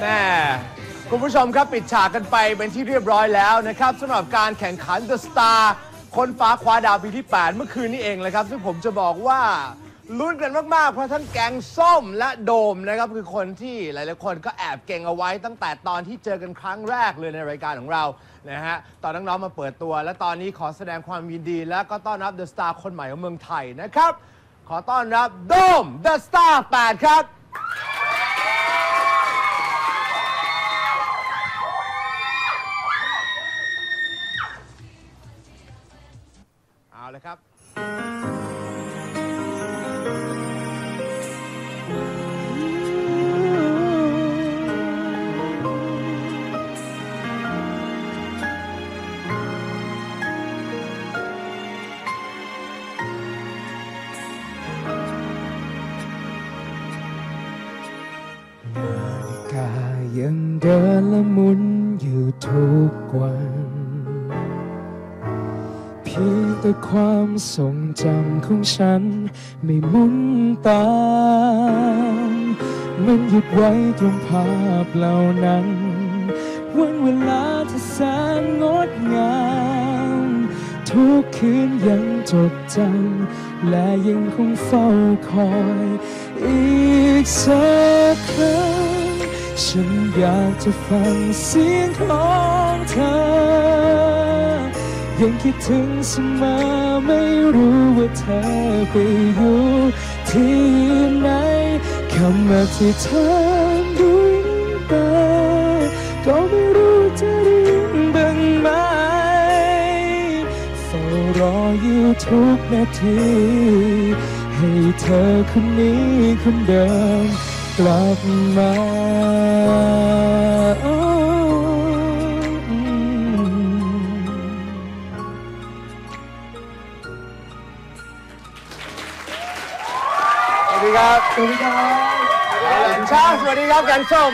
แม่คุณผู้ชมครับปิดฉากกันไปเป็นที่เรียบร้อยแล้วนะครับสำหรับการแข่งขัน The Star คนฟ้าคว้าดาวปีที่ 8 เมื่อคืนนี้เองเลยครับ ซึ่งผมจะบอกว่าลุ้นกันมากๆ เพราะทั้งแกงส้มและโดมนะครับ คือคนที่หลายๆคนก็แอบเก่งเอาไว้ตั้งแต่ตอนที่เจอกันครั้งแรกเลยในรายการของเรานะฮะตอนน้องๆมาเปิดตัว และตอนนี้ขอแสดงความยินดี และก็ต้อนรับ The Star คนใหม่ของเมืองไทยนะครับ ขอต้อนรับโดม The Star 8ครับ เอาเลยครับกายังเดินและหมุนอยู่ทุกวัน แต่ความทรงจำของฉัน ไม่หมุนตาม มันหยุดไว้ตรงภาพเหล่านั้น วันเวลาที่แสนงดงาม ทุกคืนยังจดจำและยังคงเฝ้าคอย อีกสักครั้ง ฉันอยากจะฟังเสียงของเธอ ยังคิดถึงเสมอไม่รู้ว่าเธอไปอยู่ที่ไหนคำอธิษฐานด้วยน้ำตาก็ไม่รู้จะได้ยินบ้างไหมเฝ้ารออยู่ทุกนาที ให้เธอคนนี้คนเดิมกลับมา ครับสวัสดีครับเช้าสวัสดีครับแกงส้ม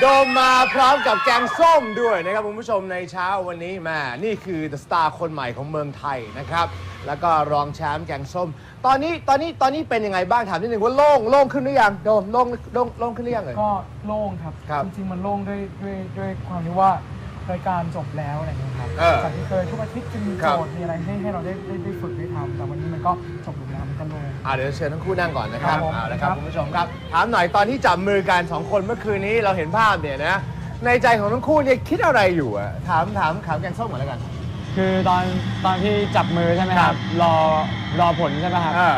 โดมมาพร้อมกับแกงส้มด้วยนะครับคุณผู้ชมในเช้าวันนี้แม่นี่คือ The Star คนใหม่ของเมืองไทยนะครับ แล้วก็รองแชมป์แกงส้ม ตอนนี้ตอนนี้ตอนนี้เป็นยังไงบ้างถามนิดนึงว่าโล่งโล่งขึ้นหรือยังโดมโล่งโล่งโล่งขึ้นหรือยังเลย ก็โล่งครับ ครับ จริงๆ มันโล่งด้วยด้วยด้วยความที่ว่ารายการจบแล้วอะไรอย่างเงี้ยครับเออ จากที่เคยทุกอาทิตย์จะมีครัโจบทย์มีอะไรให้ให้เราได้ได้ได้ฝึกได้ทำแต่วันนี้มันก็จบลง อ่าเดี๋ยวเชิญทั้งคู่นั่งก่อนนะครับครับผม เอาละครับครับคุณผู้ชมครับ ถามหน่อยตอนที่จับมือกันสองคนเมื่อคืนนี้เราเห็นภาพเนี่ยนะ ในใจของทั้งคู่เนี่ยคิดอะไรอยู่อะถามถามถามแกงส้มก่อนแล้วกัน คือตอนตอนที่จับมือใช่ไหมครับรอรอผลใช่ไหมครับ อ่า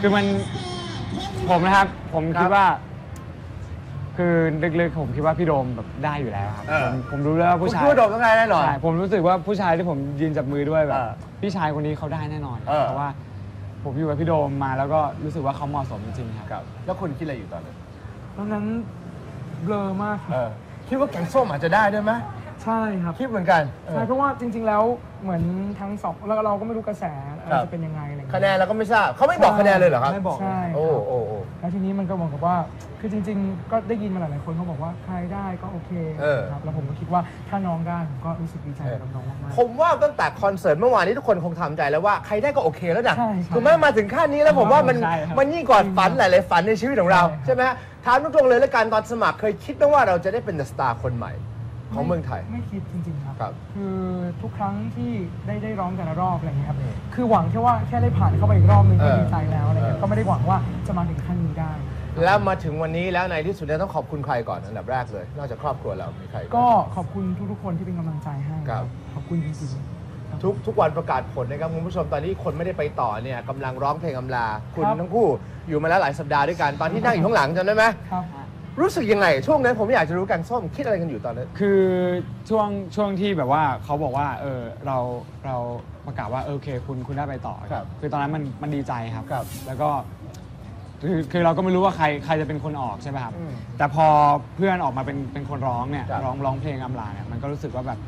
คือมันผมนะครับ ผมครับคิดว่า คือลึกๆผมคิดว่าพี่โดมแบบได้อยู่แล้วครับเออ ผมผมรู้แล้วว่าผู้ผู้ชาชายย โดมต้องได้แน่นอน ใช่ผมรู้สึกว่าผู้ชายที่ผมยืนจับมือด้วยแบบ เออพี่ชายคนนี้เขาได้แน่นอน เออเพราะว่า ผมอยู่กับพี่โดมมาแล้วก็รู้สึกว่าเขาเหมาะสมจริงๆครับครับแล้วคุณคิดอะไรอยู่ตอนนั้นตอนนั้นเบลอมากครับเออคิดว่าแกงส้มอาจจะได้ด้วยไหมใช่ครับ คิดเหมือนกันเออ ใช่เพราะว่าจริง ๆ แล้วเหมือนทั้งสองแล้วเราก็ไม่รู้กระแสอะไรครับ จะเป็นยังไงอะไรอย่างคะเงี้ยแนนเราก็ไม่ทราบเขาไม่บอกคะแนนเลยเหรอครับ ไม่บอกใช่โอ้ครับโอ้โอ้แล้วทีนี้มันก็บอกกับว่า คือจริง ๆ ก็ได้ยินมาหลายๆคนเขาบอกว่าใครได้ก็โอเคเออ ครับแล้วผมก็คิดว่าถ้าน้องได้ผมก็รู้สึกดีใจกับน้องมากๆผมว่าตั้งแต่คอนเสิร์ตเมื่อวานนี้ทุกคนคงทำใจแล้วว่าใครได้ก็โอเคแล้วนะใช่ใช่คือแม้มาถึงขั้นนี้แล้วผมว่ามันใช่ครับมันยิ่งกว่าฝันหลายๆฝันในชีวิตของเราใช่ครับใช่ไหมฮะถามตรงๆเลยแล้วกันตอนสมัครเคยคิดไหมว่าเราจะได้เป็นเดอะสตาร์คนใหม่ของเมืองไทย ไม่คิดจริง ๆ ครับ ครับคือทุกครั้งที่ได้ได้ร้องแต่ละรอบอะไรอย่างเงี้ยครับอืมคือหวังแค่ว่าแค่ได้ผ่านเข้าไปอีกรอบนึงก็เออดีใจแล้วอะไรเงี้เอยอก็ไม่ได้หวังว่าจะมาถึงขั้นนี้ได้ แล้วมาถึงวันนี้แล้วในที่สุดเนี่ยต้องขอบคุณใครก่อนอันดับแรกเลย นอกจากครอบครัวเรามีใครบ้างก็ขอบคุณทุกๆคนที่เป็นกำลังใจให้ครับ ขอบคุณจริงๆครับ ทุกทุกวันประกาศผลนะครับคุณผู้ชมตอนนี้คนไม่ได้ไปต่อเนี่ยกำลังร้องเพลงอำลา คุณครับ ทั้งคู่อยู่มาแล้วหลายสัปดาห์ด้วยกันตอนที่นั่งอยู่ข้างหลังจำได้ไหมครับ รู้สึกยังไง ช่วงนั้นผมอยากจะรู้กันส้มคิดอะไรกันอยู่ตอนนั้น คือช่วงช่วงที่แบบว่าเขาบอกว่าเออเราเราประกาศว่าเออโอเคคุณคุณได้ไปต่อครับคือตอนนั้นมันมันดีใจครับ ครับ แล้วก็ คือคือเราก็ไม่รู้ว่าใครใครจะเป็นคนออกใช่ไหมครับ อืมแต่พอเพื่อนออกมาเป็นเป็นคนร้องเนี่ยครับ ร้องร้องเพลงอำลาเนี่ยมันก็รู้สึกว่าแบบ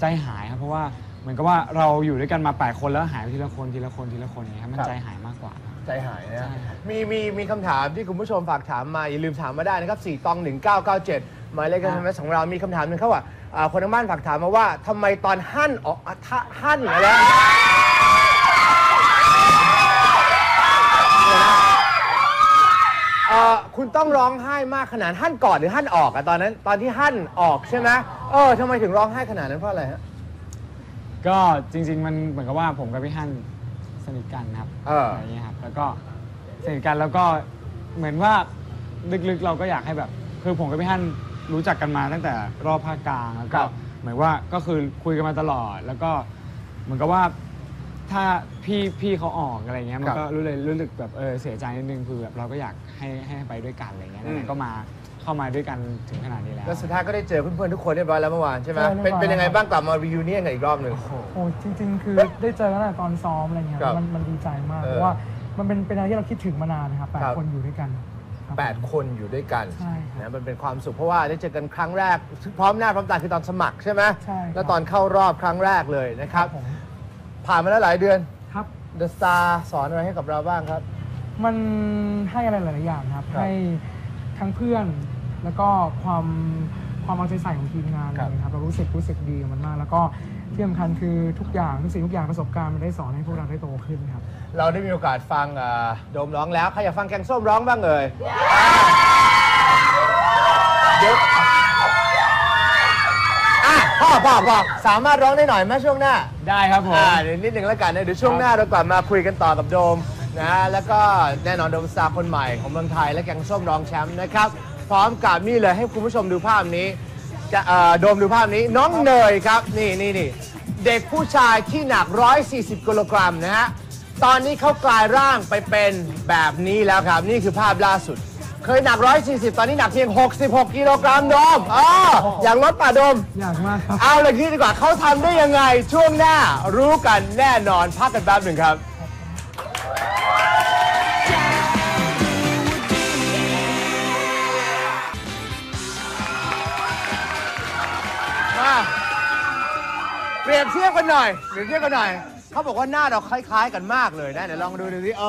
ใจหายครับเพราะว่าเหมือนกับว่าเราอยู่ด้วยกันมา8คนแล้วหายไปทีละคนทีละคนทีละคนอย่างเงี้ยครับมันใจหายมากกว่าครับใจหายนะใช่ครับ มีมีมีคำถามที่คุณผู้ชมฝากถามมา อย่าลืมถามมาได้นะครับ 4ตอง 1997 หมายเลข SMS ของเรา มีคำถามหนึ่งเขาว่าอ่าคนทางบ้านฝากถามมาว่าทำไมตอนหั่นออกอะท่าหั่นอะไรแล้วเอ่อ คุณต้องร้องไห้มากขนาดฮั่นก่อนหรือฮั่นออกอะตอนนั้น ตอนที่ฮั่นออกใช่ไหมเออทำไมถึงร้องไห้ขนาดนั้นเพราะอะไรฮะก็จริง ๆ มันเหมือนกับว่าผมกับพี่ฮั่นสนิทกันครับเออออะไรอย่างเงี้ยครับ แล้วก็สนิทกันแล้วก็เหมือนว่าลึกๆเราก็อยากให้แบบ คือผมกับพี่ฮั่นรู้จักกันมาตั้งแต่รอบภาคกลางแล้วก็เหมือนว่าก็คือคุยกันมาตลอดแล้วก็เหมือนกับว่า ถ้าพี่พี่เขาออกอะไรเงี้ยมันก็รู้เลยรู้สึกแบบเออเสียใจนิดนึงคือแบบเราก็อยากให้ให้ไปด้วยกันอะไรเงี้ยไหนๆก็มาเข้ามาด้วยกันถึงขนาดนี้แล้ว แล้วสุดท้ายก็ได้เจอเพื่อนๆทุกคนเรียบร้อยแล้วเมื่อวานใช่ไหมใช่เรีเป็นยบร้อย เป็นยังไงแล้วบ้างกลับมา reunion กันอีกรอบหนึ่ง โอ้จริง ๆ คือได้เจอกันตั้งแต่ตอนซ้อมอะไรเงี้ยครับมันมันดีใจมากเออเพราะว่ามันเป็นเป็นอะไรที่เราคิดถึงมานานนะครับแปดครับ คนอยู่ด้วยกันครับ แปดคนอยู่ด้วยกันใช่ครับนะมันเป็นความสุขเพราะว่าได้เจอกันครั้งแรก พร้อมหน้าพร้อมตาคือตอนสมัครใช่ไหมใช่ครับแล้วตอนเข้ารอบครั้งแรกเลยนะครับผม ผ่านมาแล้วหลายเดือนครับ The Star สอนอะไรให้กับเราบ้างครับ มันให้อะไรหลายๆอย่างครับ ครับให้ทั้งเพื่อนแล้วก็ความความเอาใจใส่ของทีมงานครับ เลยครับเรารู้สึกรู้สึกดีกับมันมาก แล้วก็ที่สำคัญคือทุกอย่างทุกสิ่งทุกอย่างประสบการณ์มันได้สอนให้พวกเราได้โตขึ้นครับ เราได้มีโอกาสฟังเอ่อโดมร้องแล้วใครอยากฟังแกงส้มร้องบ้างเอ่ยเดี๋ยวอะ พ่อพ่อพ่อสามารถร้องได้หน่อยไหมช่วงหน้า ได้ครับผม อ่าเดี๋ยวนิดหนึ่งแล้วกันนะเดี๋ยวช่วงหน้าเรากลับมาคุยกันต่อกับโดมนะฮะแล้วก็แน่นอนโดมสตาร์คนใหม่ของเมืองไทยและแกงส้มรองแชมป์นะครับ พร้อมกับนี่เลยให้คุณผู้ชมดูภาพนี้จะเอ่อโดมดูภาพนี้น้องเนยครับนี่นี่นี่เด็กผู้ชายที่หนัก 140กิโลกรัมนะฮะตอนนี้เขากลายร่างไปเป็นแบบนี้แล้วครับ นี่คือภาพล่าสุด เคยหนัก 140 ตอนนี้หนักเพียง 66 กิโลกรัมโดมอ๋ออยากลดป่ะโดม อยากมากครับ เอาเลยที่ดีกว่าเขาทำได้ยังไง ช่วงหน้ารู้กันแน่นอน พักกันแป๊บหนึ่งครับ มาเปรียบเทียบกันหน่อยเปรียบเทียบกันหน่อย เขาบอกว่าหน้าเราคล้ายๆกันมากเลยนะเดี๋ยวลองดูดูสิเอ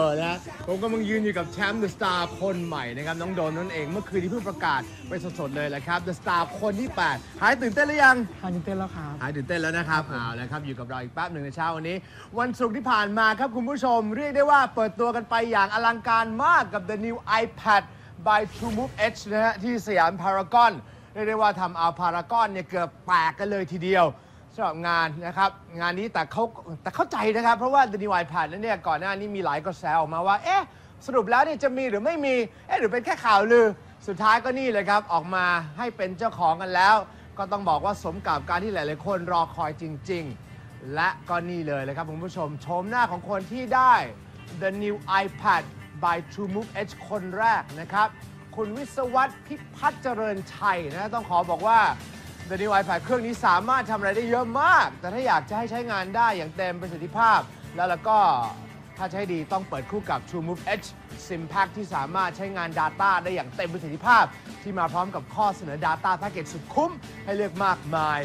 อนะผมกำลังยืนอยู่กับแชมป์เดอะสตาร์คนใหม่นะครับน้องโดนนั่นเองเมื่อคืนที่เพิ่งประกาศไปสดๆเลยแหละครับเดอะสตาร์คนที่ 8 หายตื่นเต้นหรือยังทานยินเต้นแล้วครับหายตื่นเต้นแล้วนะครับเอาละครับอยู่กับเราอีกแป๊บหนึ่งในเช้าวันนี้ วันศุกร์ที่ผ่านมาครับคุณผู้ชม เรียกได้ว่าเปิดตัวกันไปอย่างอลังการมากกับ the new iPad by TrueMove Edge นะฮะที่สยามพารากอนเรียกได้ว่าทำเอาพารากอนเนี่ยเกือบแตกกันเลยทีเดียว สำหรับงานนะครับ งานนี้แต่เขาแต่เข้าใจนะครับ เพราะว่า the new iPad นั้นเนี่ยก่อนหน้านี้มีหลายกระแสออกมาว่า เอ๊ะ สรุปแล้วเนี่ยจะมีหรือไม่มีเอ๊ะหรือเป็นแค่ข่าวลือ สุดท้ายก็นี่เลยครับออกมาให้เป็นเจ้าของกันแล้ว ก็ต้องบอกว่าสมกับการที่หลาย ๆ คนรอคอยจริง ๆ และก็นี่เลยเลยครับคุณผู้ชมชมหน้าของคนที่ได้ the new iPad by TrueMove Edge คนแรกนะครับ คุณวิศวัตพิพัฒน์เจริญชัยนะต้องขอบอกว่า The New iPad เครื่องนี้สามารถทำอะไรได้เยอะมาก แต่ถ้าอยากจะให้ใช้งานได้อย่างเต็มประสิทธิภาพ แล้วแล้วก็ถ้าใช้ดีต้องเปิดคู่กับ TrueMove Edge SIM Pack ที่สามารถใช้งาน Data ได้อย่างเต็มประสิทธิภาพ ที่มาพร้อมกับข้อเสนอ Data Package สุดคุ้ม ให้เลือกมากมาย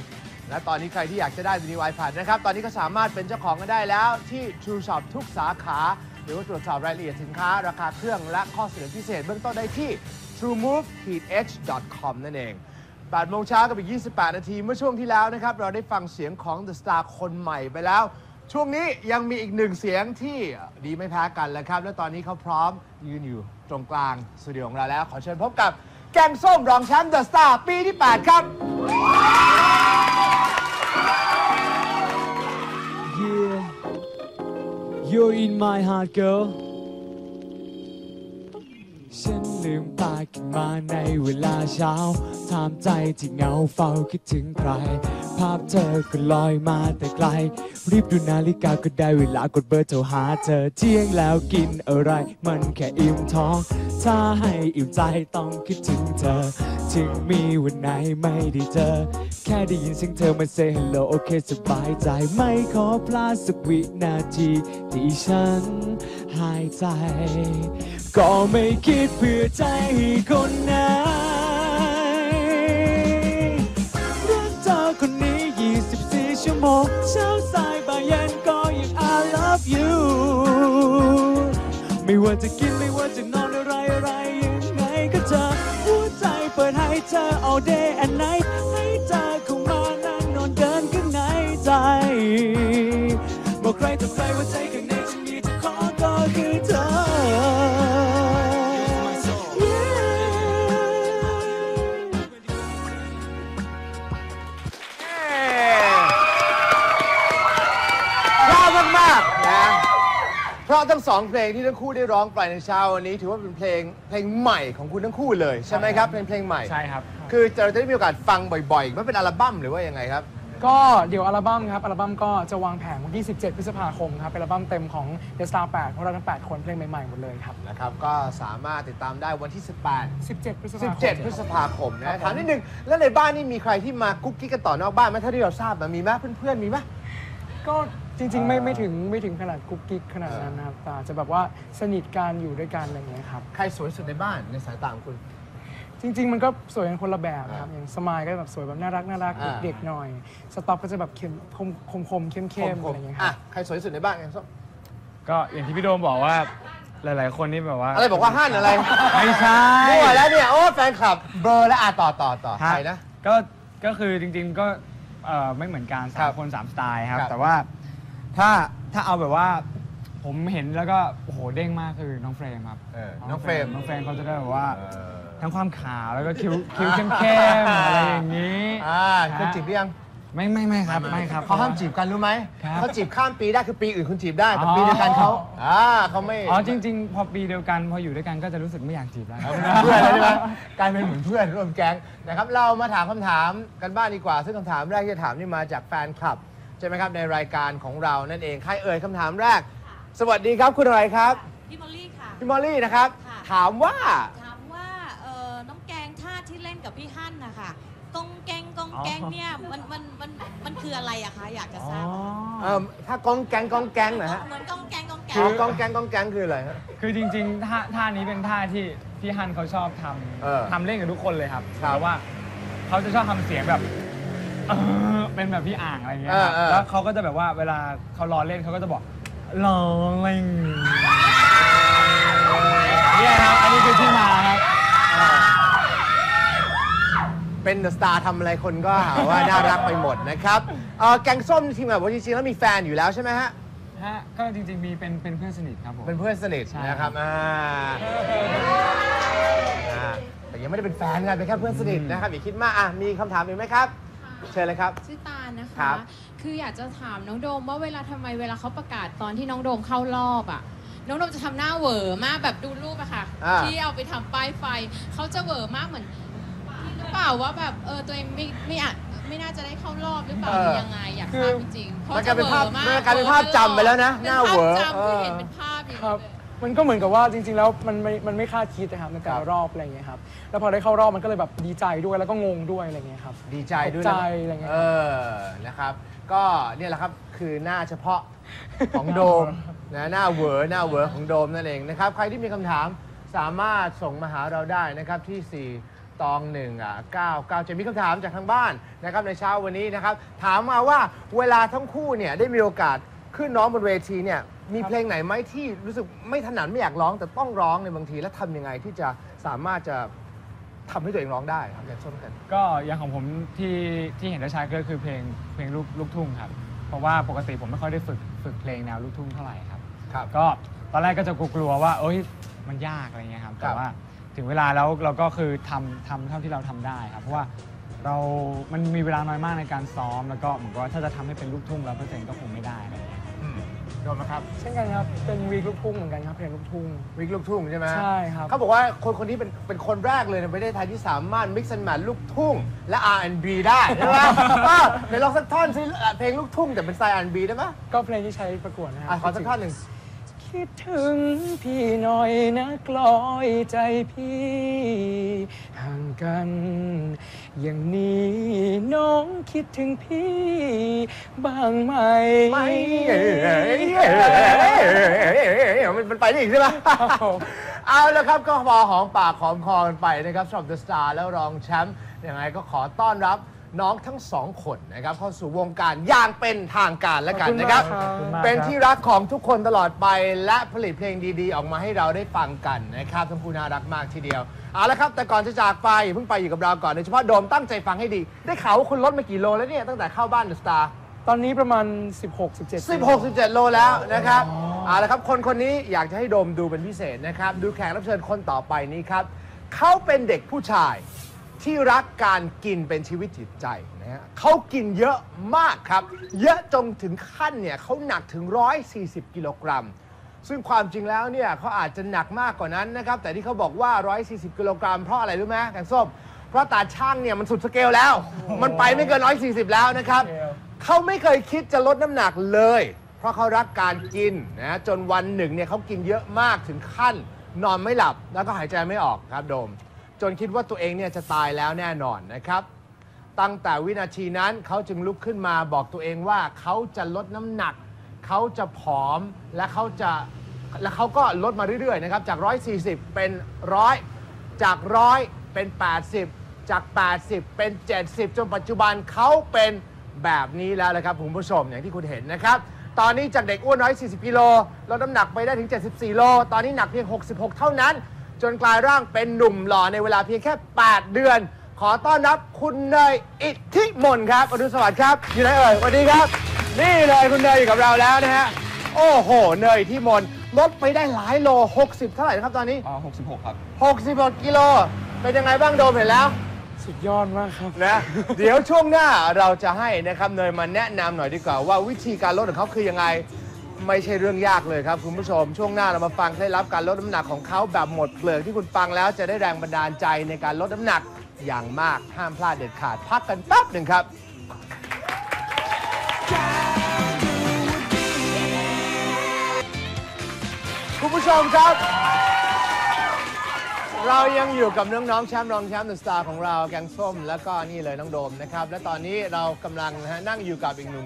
และตอนนี้ใครที่อยากจะได้ The New iPad นะครับ ตอนนี้ก็สามารถเป็นเจ้าของกันได้แล้วที่ True Shop ทุกสาขา หรือว่าตรวจสอบรายละเอียดสินค้า ราคาเครื่องและข้อเสนอพิเศษเบื้องต้นได้ที่ truemove-edge.com นั่นเอง 8โมงเช้ากับอีก 28 นาที เมื่อช่วงที่แล้วนะครับ เราได้ฟังเสียงของ The Star คนใหม่ไปแล้ว ช่วงนี้ยังมีอีกหนึ่งเสียงที่ดีไม่แพ้กันแล้วครับ และตอนนี้เขาพร้อมยืนอยู่ตรงกลางสตูดิโอของเราแล้ว ขอเชิญพบกับแกงส้มรองแชมป์ The Star ปีที่ 8 ครับ Yeah You're in my heart girl ฉัน ลืมตาขึ้นมาในเวลาเช้าถามใจที่เหงาเฝ้าคิดถึงใคร ภาพเธอก็ลอยมาแต่ไกล รีบดูนาฬิกาก็ได้เวลากดเบอร์โทรหาเธอเที่ยงแล้วกินอะไร มันแค่อิ่มท้อง ถ้าให้อิ่มใจต้องคิดถึงเธอ ถึงมีวันไหนไม่ได้เจอ แค่ได้ยินเสียงเธอมา say hello โอเคสบายใจไม่ขอพลาดสักวินาทีที่ฉันหายใจ ก็ไม่คิดเพื่อใจคนไหนรักเธอคนนี้ 24 ชั่วโมงเช้าสายบ่ายเย็นก็ยัง I love you ไม่ว่าจะกินไม่ว่าจะนอนอะไรอะไรยังไงก็เจอหัวใจเปิดให้เธอ all day and night ให้เธอเข้ามานั่งนอนเดินข้างในใจบอกใครต่อใครว่าใจ ราะทั้งสองเพลงที่ทั้งคู่ได้ร้องไปในเช้าวันนี้ถือว่าเป็นเพลงเพลงใหม่ของคุณทั้งคู่เลยใช่ไหมครับเป็นเพลงใหม่ ใช่ครับ คือเราจะได้มีโอกาสฟังบ่อยๆไม่เป็นอัลบั้มหรือว่ายังไงครับ ก็เดี๋ยวอัลบั้มครับ อัลบั้มก็จะวางแผงวันที่ 17 พฤษภาคมครับ เป็นอัลบั้มเต็มของ The Star 8พวกเราทั้ง 8 คนเพลงใหม่ๆ หมดเลยครับ นะครับก็สามารถติดตามได้วันที่ 18 17 พฤษภาคม17 พฤษภาคมนะถามนิดนึงแล้วในบ้านนี่มีใครที่มากุ๊กกิ๊กกันต่อนอกบ้านไหมถ้าที่เราทราบมามีไหมเพื่อนๆมีไหมก็ จริงๆ ไม่ไม่ถึงไม่ถึงขนาดกุ๊กกิ๊กขนาดนั้นนะครับแต่อาจจะแบบว่าสนิทกันอยู่ด้วยกันอะไรอย่างเงี้ยครับ ใครสวยสุดในบ้านในสายตาของคุณ จริง ๆ มันก็สวยกันคนละแบบนะครับ อย่างสมายก็แบบสวยแบบน่ารักน่ารักอ่า เด็กๆหน่อย สต็อปก็จะแบบเข้มคมคมคมเข้มเข้มอะไรอย่างเงี้ยคอะรับใครสวยสุดในบ้านกันส้มก็อย่างที่พี่โดมบอกว่าหลาย ๆ คนนี่แบบว่าอะไรบอกว่าห้านอะไรไม่ใช่ มั่วแล้วเนี่ยโอ้แฟนคลับเบลอร์แล้วอะต่อต่อต่อฮะใครนะ ก็ ก็คือจริงๆ ก็เอ่อไม่เหมือนกันครัสามบคนสามสไตล์ครับ ครับแต่ว่า ถ้าถ้าเอาแบบว่าผมเห็นแล้วก็โอ้โหเด้งมากคือน้องเฟรมครับเออน้องเฟรม น้องเฟรมเขาจะได้แบบว่า เออทั้งความขาวแล้วก็คิ้วคิ้วเข้มๆอะไรอย่างนี้อ่าเคยจีบหรือยังไม่ไม่ไม่ครับไม่ครับ เขาห้ามจีบกันรู้ไหมครับเขาจีบข้ามปีได้คือปีอื่นคุณจีบได้แต่อ๋อปีเดียวกันเขาอ่าเขาไม่อ๋อจริง ๆ พอปีเดียวกันพออยู่ด้วยกันก็จะรู้สึกไม่อยากจีบแล้วเอาเป็นเพื่อนเลยใช่ไหมกลายเป็นเหมือนเพื่อนร่วมแก๊งนะครับเรามาถามคำถามกันบ้างดีกว่า ซึ่งคำถามแรกที่จะถามนี่มาจากแฟนคลับ ใช่ไหมครับในรายการของเรานั่นเองใครเอ่ยคำถามแรกสวัสดีครับคุณอะไรครับพี่มอลลี่ค่ะ พี่มอลลี่นะครับ ค่ะ ถามว่าถามว่าเอ่อน้องแกงท่าที่เล่นกับพี่ฮั่นนะคะกองแกงกองแกงเนี่ยมันมันมันมันคืออะไรอะคะอยากจะทราบเอ่อถ้ากองแกงกองแกงนะฮะเหมือนกองแกงกองแกอ๋องกองแกงกองแกงคืออะไรฮะ คือจริงๆท่าท่านี้เป็นท่าที่พี่ฮันเขาชอบทเออำทำเล่นกับทุกคนเลยครับครับ แต่ว่าเขาจะชอบทำเสียงแบบ เออเป็นแบบพี่อ่างอะไรเงี้ยครับเออเออแล้วเขาก็จะแบบว่าเวลาเขารอเล่นเขาก็จะบอกรอเล่นเนี่ยครับอันนี้คือที่มาครับ เป็นสตาร์ทำอะไรคนก็หาว่า น่ารักไปหมดนะครับเอ่อแกงส้มทีมแบบว่าจริงๆแล้วมีแฟนอยู่แล้วใช่ไหมฮะ ฮะก็จริงๆมีเป็นเป็นเพื่อนสนิทครับผม เป็นเพื่อนสนิทใช่ นะครับอ่าอ่าแต่ยังไม่ได้เป็นแฟนกันเป็นแค่เพื่อนสนิทนะครับอย่าคิดมากอะมีคำถามอีกไหมครับ เชิญเลยครับ ชื่อตาลนะครัคะ บ คืออยากจะถามน้องโดมว่าเวลาทำไมเวลาเขาประกาศตอนที่น้องโดมเข้ารอบอะน้องโดมจะทำหน้าเหวอมากแบบดูรูปอะค่ะ อ่า ที่เอาไปทำป้ายไฟ เขาจะเหวอมากเหมือนหรือเปล่าว่าแบบเออตัวเองไม่ไม่อาจไม่น่าจะได้เข้ารอบหรือเปล่าหรือยังไงอยากทราบจริงๆเพราะมันกลายเป็นภาพจะหวอมมันกลายเป็นภาพจำไปแล้วนะหน้าเหวอเป็นภาพจำคือเห็นเออเป็นภาพอย่างครันี้บ เลย มันก็เหมือนกับว่าจริง ๆ แล้วมันไม่มันไม่คาดคิดนะครับในแต่ครัละบรอบอะไรอย่างเงี้ยครับแล้วพอได้เข้ารอบมันก็เลยแบบดีใจด้วยแล้วก็งงด้วยอะไรอย่างเงี้ยครับดีใจด้วยตกนะใจอะไรเงี้ยเออนะครับ ก็เนี่ยแหละครับคือหน้าเฉพาะของโดมนะหน้าเหวอหน้าเหวอของโดมนั่นเองนะครับ ใครที่มีคำถามสามารถส่งมาหาเราได้นะครับที่ 4 ตอง1อะ9 9จะมีคำถามจากทางบ้านนะครับในเช้าวันนี้นะครับ ถามมาว่าเวลาทั้งคู่เนี่ยได้มีโอกาส ขึ้นร้องบนเวทีเนี่ยมีเพลงไหนไหมที่รู้สึกไม่ถนัดไม่อยากร้องแต่ต้องร้องในบางทีแล้วทำยังไงที่จะสามารถจะทำให้ตัวเองร้องได้ครับอย่างส้มกัน ก็อย่างของผมที่ที่เห็นได้ชัดก็คือเพลงเพลงลูกลูกทุ่งครับ เพราะว่าปกติผมไม่ค่อยได้ฝึกฝึกเพลงแนวลูกทุ่งเท่าไหร่ครับ ครับ ก็ตอนแรกก็จะกลัวๆว่า เอ้ยมันยากอะไรเงี้ยครับครัแต่บว่าถึงเวลาแล้วเราก็คือทำทำเท่าที่เราทำได้ครับ เพราะว่าเรา มันมีเวลาน้อยมากในการซ้อม แล้วก็เหมือนกับว่าถ้าจะทำให้เป็นลูกทุ่งร้อยเปอร์เซ็นต์ก็คงไม่ได้อะไรเงี้ย ครับอืมโดนไหมครับเช่นกันครับ เป็นวีคลูกทุ่งเหมือนกันครับเพลงลูกทุ่ง วิกลูกทุ่งใช่ไหมใช่ครับ เขาบอกว่าคนคนนี้เป็นเป็นคนแรกเลยในประเทศไทยที่สามารถ mix and match ลูกทุ่ง และ R&B ได้ใช่ไหมเออเดี๋ยวลองสักท่อนสิเพลงลูกทุ่งแต่เป็นสไตล์ R&B ได้ไหมก็เพลงที่ใช้ประกวดนะครัอะขอสักท่อนหนึ่ง คิดถึงพี่หน่อยนะกลอยใจพี่ ห่างกัน อย่างนี้น้องคิดถึงพี่ บ้างไหมไม่มันมันไปได้อีกใช่ไหม เอาละครับก็พอหอมปากหอมคอกันไปนะครับสำหรับ The Star แล้วรองแชมป์ยังไงก็ขอต้อนรับ น้องทั้งสองคนนะครับเข้าสู่วงการอย่างเป็นทางการแล้วกันนะครับ ขอบคุณมากครับ เป็นที่รักของทุกคนตลอดไปและผลิตเพลงดีๆ ออกมาให้เราได้ฟังกันนะครับทั้งคู่น่ารักมากทีเดียวเอาละครับ แต่ก่อนจะจากไปอย่าเพิ่งไปอยู่กับเราก่อนโดยเฉพาะโดมตั้งใจฟังให้ดี ได้ข่าวว่าคุณลดมากี่โลแล้วเนี่ยตั้งแต่เข้าบ้าน The Star ตอนนี้ประมาณ 16 17 16 17 โลแล้วนะครับเอาละครับ คนคนนี้อยากจะให้โดมดูเป็นพิเศษนะครับ ดูแขกรับเชิญคนต่อไปนี้ครับ เขาเป็นเด็กผู้ชาย ที่รักการกินเป็นชีวิตจิตใจนะฮะเขากินเยอะมากครับ เยอะจนถึงขั้นเนี่ยเขาหนักถึง 140 กิโลกรัม ซึ่งความจริงแล้วเนี่ยเขาอาจจะหนักมากกว่านั้นนะครับ แต่ที่เขาบอกว่า 140 กิโลกรัมเพราะอะไรรู้ไหมแกงส้มเพราะตาช่างเนี่ยมันสุดสเกลแล้ว มันไปไม่เกิน 140 แล้วนะครับเขาไม่เคยคิดจะลดน้ำหนักเลย เพราะเขารักการกินนะจนวันหนึ่งเนี่ยเขากินเยอะมากถึงขั้น นอนไม่หลับแล้วก็หายใจไม่ออกครับโดม จนคิดว่าตัวเองเนี่ยจะตายแล้วแน่นอนนะครับ ตั้งแต่วินาทีนั้นเขาจึงลุกขึ้นมาบอกตัวเองว่าเขาจะลดน้ำหนัก เขาจะผอมและเขาจะและเขาก็ลดมาเรื่อยๆนะครับจาก 140 เป็นร้อยจากร้อยเป็น 80 จาก 80 เป็น 70 จนปัจจุบันเขาเป็นแบบนี้แล้วนะครับคุณผู้ชมอย่างที่คุณเห็นนะครับตอนนี้จากเด็กอ้วน140 กิโลลดน้ำหนักไปได้ถึง 74 โล ตอนนี้หนักเพียง 66 เท่านั้น จนกลายร่างเป็นหนุ่มหล่อในเวลาเพียงแค่ 8 เดือน ขอต้อนรับคุณเนยอิทธิมนต์ครับอรุณสวัสดิ์ครับอยู่ไหนเอ่ยสวัสดีครับ นี่เลยคุณเนยอยู่กับเราแล้วนะฮะโอ้โหเนยอิทธิมนต์ลดไปได้หลายโล 60 เท่าไหร่นะครับตอนนี้ อ๋อ66 ครับ 66กิโลเป็นยังไงบ้างโดมเห็นแล้ว สุดยอดมากครับ นะเดี๋ยวช่วงหน้าเราจะให้นะครับเนยมาแนะนำหน่อยดีกว่าว่าวิธีการลดของเขาคือยังไง ไม่ใช่เรื่องยากเลยครับคุณผู้ชม ช่วงหน้าเรามาฟังเคล็ดลับการลดน้ำหนักของเขาแบบหมดเปลือกที่คุณฟังแล้วจะได้แรงบันดาลใจในการลดน้ำหนักอย่างมากห้ามพลาดเด็ดขาดพักกันแป๊บหนึ่งครับ คุณผู้ชมครับ เรายังอยู่กับน้องๆแชมป์รองแชมป์เดอะสตาร์ของเราแกงส้มแล้วก็นี่เลยน้องโดมนะครับ และตอนนี้เรากำลังนะฮะนั่งอยู่กับอีกหนุ่ม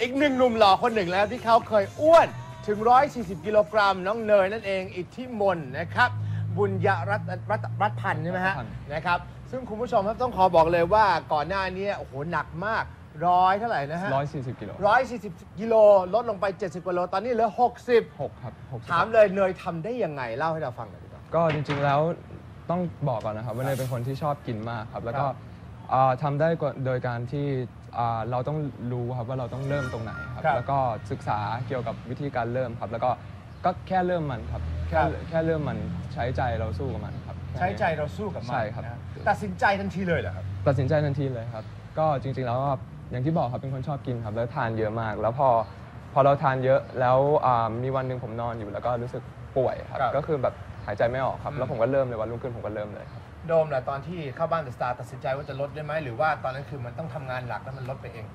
อีกหนึ่งหนุ่มหล่อคนหนึ่งแล้วที่เขาเคยอ้วนถึง 140 กิโลกรัมน้องเนยนั่นเองอิทธิมนต์นะครับ บุญยรัตน์รัตน์รัตน์พันธ์ใช่ไหมฮะรัตน์พันธ์ นะครับ ซึ่งคุณผู้ชมครับต้องขอบอกเลยว่าก่อนหน้านี้โอ้โหหนักมากร้อยเท่าไหร่นะฮะ140กิโล140กิโลลดลงไป 70กิโลตอนนี้เหลือ 60 6ครับ60ถามเลยเนยทำได้ยังไงเล่าให้เราฟังหน่อยดีกว่า ก็จริงๆแล้ว ต้องบอกก่อนนะครับว่าเนยเป็นคนที่ชอบกินมากครับ แล้วก็ครับ อ่าทำได้กว่าโดยการที่อ่าเราต้องรู้ครับว่าเราต้องเริ่มตรงไหนครับ ครับแล้วก็ศึกษาเกี่ยวกับวิธีการเริ่มครับ แล้วก็ก็แค่เริ่มมันครับแค่ครับแค่เริ่มมันใช้ใจเราสู้กับมันครับแค่นี้ ใช้ใจเราสู้กับมันใช่ครับ นะตัดสินใจทันทีเลยเหรอครับ ตัดสินใจทันทีเลยครับ ก็จริงๆแล้วก็อย่างที่บอกครับเป็นคนชอบกินครับ แล้วทานเยอะมาก แล้วพอพอเราทานเยอะแล้วอ่ามีวันหนึ่งผมนอนอยู่แล้วก็รู้สึกป่วยครับ ครับ ก็คือแบบหายใจไม่ออกครับอืมแล้วผมก็เริ่มเลยวันรุ่งขึ้นผมก็เริ่มเลยครับโดมแหละตอนที่เข้าบ้านเดอะสตาร์ตัดสินใจว่าจะลดได้ไหมหรือว่าตอนนั้นคือมันต้องทำงานหลักแล้วมันลดไปเอง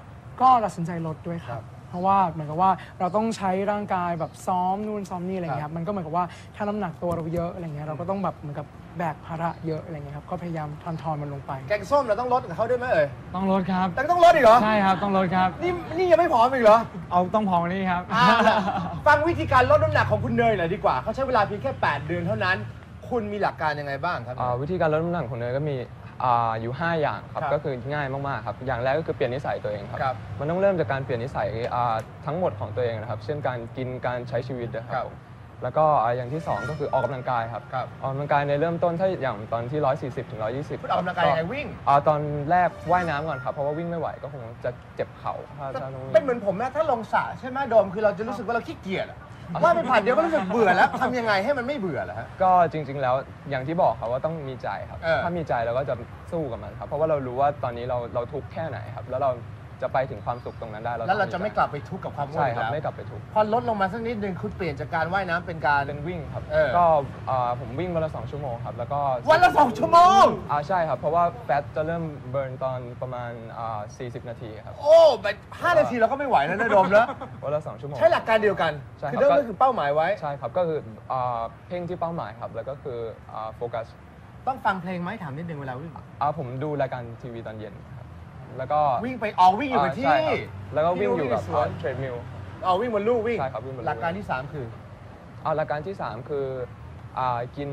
ก็ตัดสินใจลดด้วยคครัรับบเพ ราะว่าเหมือนกับว่าเราต้องใช้ร่างกายแบบซ้อมนู่นซ้อมนี่อะไรเงี้ยครับมันก็เหมือนกับว่าถ้าน้ำหนักตัวเราเยอะอะไรเงี้ยเราก็ต้องแบบเหมือนกับแบกภาระเยอะอะไรเงี้ยครับก็พยายามทอนทอนๆมันลงไป แกงส้มเราต้องลดกับเขาด้วยไหมเอ่ยต้องลดครับ แต่ต้องลดอีกเหรอ ใช่ครับต้องลดครับ นี่นี่ยังไม่ผอมอีกเหรอเอาต้องพองนี่ครับ อ่าล่ะฟังวิธีการลดน้ำหนักของคุณเนยหน่อยดีกว่า เขาใช้เวลาเพียงแค่ 8 เดือนเท่านั้น คุณมีหลักการยังไงบ้างครับ อ่าวิธีการลดน้ำหนักของเนยก็มี อ่าอยู่ 5 อย่างครับครับก็คือง่ายมากๆครับอย่างแรกก็คือเปลี่ยนนิสัยตัวเองครับครับมันต้องเริ่มจากการเปลี่ยนนิสัยอ่าทั้งหมดของตัวเองนะครับ เช่นการกินการใช้ชีวิตนะคครัรับบผมแล้วก็อ่าอย่างที่2ก็คือออกกำลังกายครับครับ ออกกำลังกายในเริ่มต้นถ้าอย่างตอนที่ 140ถึง120คุณออกกำลังกายยังไงวิ่ง อ่าตอนแรกว่ายน้ำก่อนครับเพราะว่าวิ่งไม่ไหวก็คงจะเจ็บเข่าถ้าถ้าต้องวิ่ง เป็นเหมือนผมนะถ้าลงสระใช่ไหมโดมคือเราจะรู้สึกว่าเราขี้เกียจอะ ว่าไปผ่านเดียวก็รู้สึกเบื่อแล้วทำยังไงให้มันไม่เบื่อล่ะฮะ ก็จริง ๆ แล้วอย่างที่บอกครับว่าต้องมีใจครับ เออ ถ้ามีใจเราก็จะสู้กับมันครับ เพราะว่าเรารู้ว่าตอนนี้เราเราทุกข์แค่ไหนครับ แล้วเรา จะไปถึงความสุขตรงนั้นได้แล้วเราต้องจะไม่กลับไปทุกข์กับความอ้วนใช่อีกครับแล้วไม่กลับไปทุกข์พอลดลงมาสักนิดนึงคุณเปลี่ยนจากการว่ายน้ำเป็นการ เป็นวิ่งครับเออ ก็อ่าผมวิ่งวันละสองชั่วโมงครับแล้วก็วันละสองชั่วโมง อ่าใช่ครับ เพราะว่าแฟตจะเริ่มเบิร์นตอนประมาณอ่า40 นาทีครับโอ้แบบห้านาทีเราก็ไม่ไหวแล้วนะโดมนะวันละสองชั่วโมง ใช้หลักการเดียวกัน ใช่ครับ คือเริ่มก็คือเป้าหมายไว้ ใช่ครับก็คืออ่าเพ่งที่เป้าหมายครับ แล้วก็คืออ่าโฟกัสต้องฟังเพลงไหมถามนิดนึงเวลาวิ่งอ่าผมดูรายการทีวีตอนเย็นครับ แล้วก็วิ่งไปออกวิ่งอยู่กับาที่ใช่ครับแล้วก็วิ่งอยู่กับที่สวน เทรดมิลออกวิ่งบนลู่วิ่ง ใช่ครับวิ่งบนลู่ หลักการที่สามคืออ่าหลักการที่ 3 คืออ่ากิน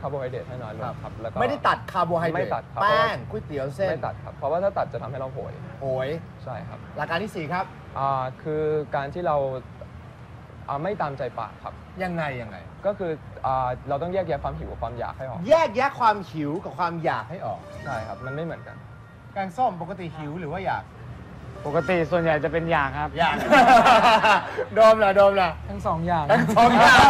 คาร์โบไฮเดรตให้น้อยลงครับครับแล้วก็ ไม่ได้ตัดคาร์โบไฮเดรไม่ตตัดครับ แป้งก๋วยเตี๋ยวเส้นไม่ตัดครับเพราะว่าถ้าตัดจะทำให้เราโหยโอ้ยใช่ครับหลักการที่สี่ครับ อ่าคือการที่เราอ่าไม่ตามใจปากครับ ยังไง ยังไง ก็คืออ่าเราต้องแยกแยะความหิวกับความอยากให้ออกแยกแยะความหิวกับความอยากให้ออก ใช่ครับ มันไม่เหมือนกัน แกงส้มปกติหิวหรือว่าอยาก ปกติส่วนใหญ่จะเป็นอย่างครับ อยาก โดมล่ะโดมล่ะทั้งสองอย่างทั้งสองอย่าง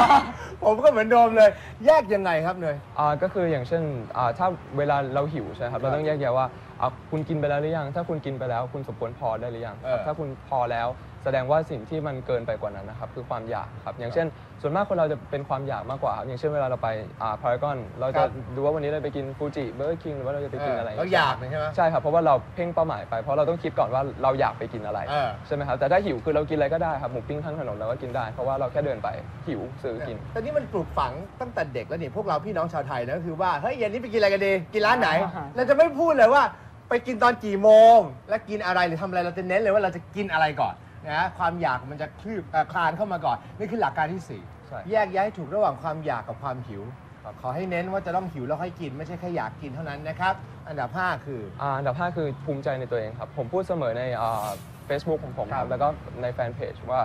ผมก็เหมือนโดมเลย แยกยังไงครับเนย อ่าก็คืออย่างเช่นอ่าถ้าเวลาเราหิวใช่ไหมครับ เราต้องแยกแยะว่าอ่าคุณกินไปแล้วหรือยัง ถ้าคุณกินไปแล้ว คุณสมควรพอได้หรือยังเออ ถ้าคุณพอแล้ว แสดงว่าสิ่งที่มันเกินไปกว่านั้นนะครับคือความอยากครับอย่างเช่น ส่วนมากคนเราจะเป็นความอยากมากกว่าครับอย่างเช่นเวลาเราไปอ่าพารากอนเราครัจะบ ดูว่าวันนี้เราไปกินฟูจิเบอร์คิงหรือว่าเราจะไปกินอะไร เราอยากนะใช่ไหม ใช่ครับเพราะว่าเราเพ่งเป้าหมายไปเพราะเราต้องคิดก่อนว่าเราอยากไปกินอะไรเออ ใช่ไหมครับแต่ถ้าหิวคือเรากินอะไรก็ได้ครับหมูปิ้งข้างถนนเราก็กินได้เพราะว่าเราแค่เดินไปหิวซื้อกิน แต่นี่มันปลูกฝังตั้งแต่เด็กแล้วนี่พวกเราพี่น้องชาวไทยนะก็คือว่าเฮ้ยเย็นนี้ไปกินอะไรกันดีกินร้านไหนเราจะไม่พูดเลยว่า ไปกินตอนกี่โมง และกินอะไรหรือทำอะไรเราจะเน้นเลยว่าเราจะกินอะไรก่อน นะความอยากมันจะคลืบเอ่อคลานเข้ามาก่อน นี่คือหลักการที่สี่ใช่ แยกแยะให้ถูกระหว่างความอยากกับความหิว ขอให้เน้นว่าจะต้องหิวแล้วค่อยกิน ไม่ใช่แค่อยากกินเท่านั้นนะครับอันดับ5คือ อ่าอันดับ5คือภูมิใจในตัวเองครับ ผมพูดเสมอในเฟซบุ๊กของผมคครัรับ บ แล้วก็ในแฟนเพจว่า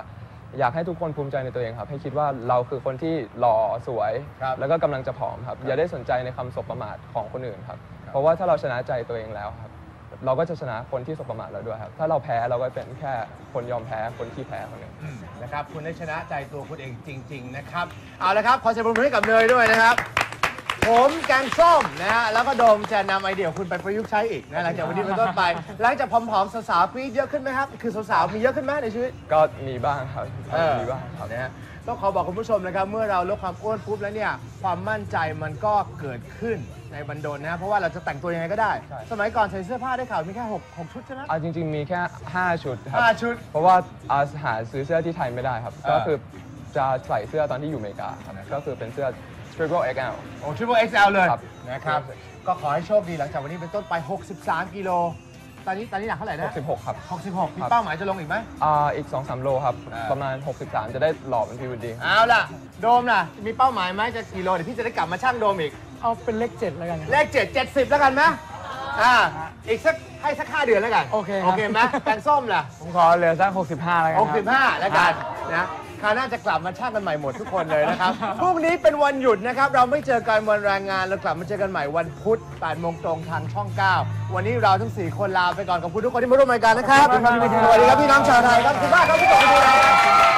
อยากให้ทุกคนภูมิใจในตัวเองครับ ให้คิดว่าเราคือคนที่หล่อสวย ครับแล้วก็กำลังจะผอมครับ อย่าได้สนใจในคำสบประมาทของคนอื่นครับ เพราะว่าถ้าเราชนะใจตัวเองแล้วครับ เราก็จะชนะคนที่สบประมาทเราด้วยครับ ถ้าเราแพ้เราก็เป็นแค่คนยอมแพ้คนที่แพ้คนหนึ่งนะครับคุณได้ชนะใจตัวคุณเองจริง ๆ นะครับ เอาละครับ ขอเสียงปรบมือให้กับเนยด้วยนะครับ ผมแกงส้มนะฮะแล้วก็โดมจะนำไอเดียของคุณไปประยุกต์ใช้อีกนะหลังจากวันนี้เป็นต้นไป หลังจากผอมๆสาวๆกรี๊ดเยอะขึ้นไหมครับ คือสาวๆมีเยอะขึ้นไหมในชีวิต ก็มีบ้างครับ เออ มีบ้างครับ นะฮะต้องขอบอกคุณผู้ชมนะครับ เมื่อเราลดความอ้วนปุ๊บแล้วเนี่ย ความมั่นใจมันก็เกิดขึ้น ในบันดลนะฮะเพราะว่าเราจะแต่งตัวยังไงก็ได้ ใช่ สมัยก่อนใส่เสื้อผ้าได้ข่าวมีแค่หกหกชุดใช่ไหมอ่าจริง ๆ มีแค่ 5 ชุดครับห้าชุดเพราะว่าอาหาซื้อเสื้อที่ไทยไม่ได้ครับ เออ ก็คือจะใส่เสื้อตอนที่อยู่อเมริกาครับก็คือเป็นเสื้อ Triple XL โอ้ Triple XL เลยครับ นะครับ ก็ขอให้โชคดีหลังจากวันนี้เป็นต้นไป 63 กิโล ตอนนี้ตอนนี้หนักเท่าไหร่นะ66 ครับ 66 มีครับ เป้าหมายจะลงอีกไหม อ่าอีก 2-3 โลครับ อ่า ประมาณ 63 จะได้หล่อเป็นพีวดี เอาล่ะ โดมล่ะ มีเป้าหมายไหมจะกี่โลเดี๋ยวพี่จะได้กลับมาชั่งโดมอีก เอาเป็นเลขเจ็ดแล้วกันครับ เลข7 70แล้วกันไหมอ่า อีกสักให้สักห้าเดือนแล้วกัน โอเคครับ โอเคไหมแกงส้มล่ะ ผมขอเหลือสัก65 แล้วกันครับ 65 แล้วกันนะคราวหน้าจะกลับมาช่างกันใหม่หมดทุกคนเลยนะครับ พรุ่งนี้เป็นวันหยุดนะครับ เราไม่เจอกันวันแรงงาน เรากลับมาเจอกันใหม่วันพุธ8โมงตรงทางช่อง 9 วันนี้เราทั้ง 4 คนลาไปก่อนขอบคุณทุกคนที่มาร่วมรายการนะครับ สวัสดีครับพี่น้องชาวไทยครับขอบคุณมากครับที่ต่อไปดูนะครับ